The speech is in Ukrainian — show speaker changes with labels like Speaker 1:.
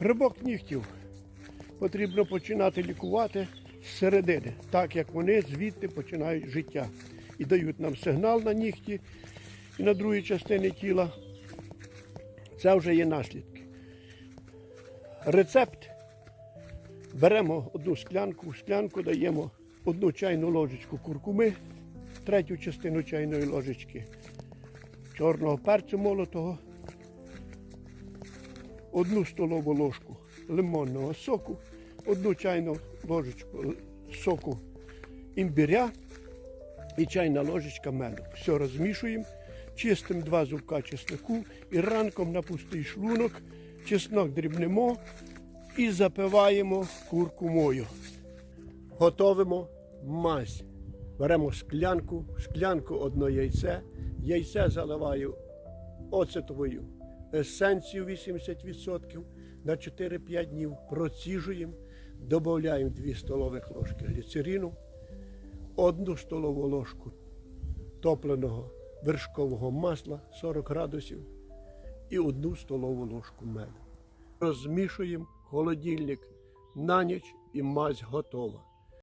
Speaker 1: Грибок нігтів потрібно починати лікувати з середини, так як вони звідти починають життя і дають нам сигнал на нігті і на другій частині тіла. Це вже є наслідки. Рецепт. Беремо одну склянку, в склянку даємо одну чайну ложечку куркуми, третю частину чайної ложечки чорного перцю молотого, одну столову ложку лимонного соку, одну чайну ложечку соку імбиря і чайна ложечка меду. Все розмішуємо, чистимо два зубка чеснику і ранком на пустий шлунок чеснок дрібнемо і запиваємо куркумою. Готовимо мазь. Беремо склянку, склянку одно яйце, яйце заливаю оцетовою есенцію 80% на 4-5 днів проціжуємо, додаємо 2 столових ложки гліцерину, одну столову ложку топленого вершкового масла 40 градусів і одну столову ложку меду. Розмішуємо холодильник на ніч і мазь готова.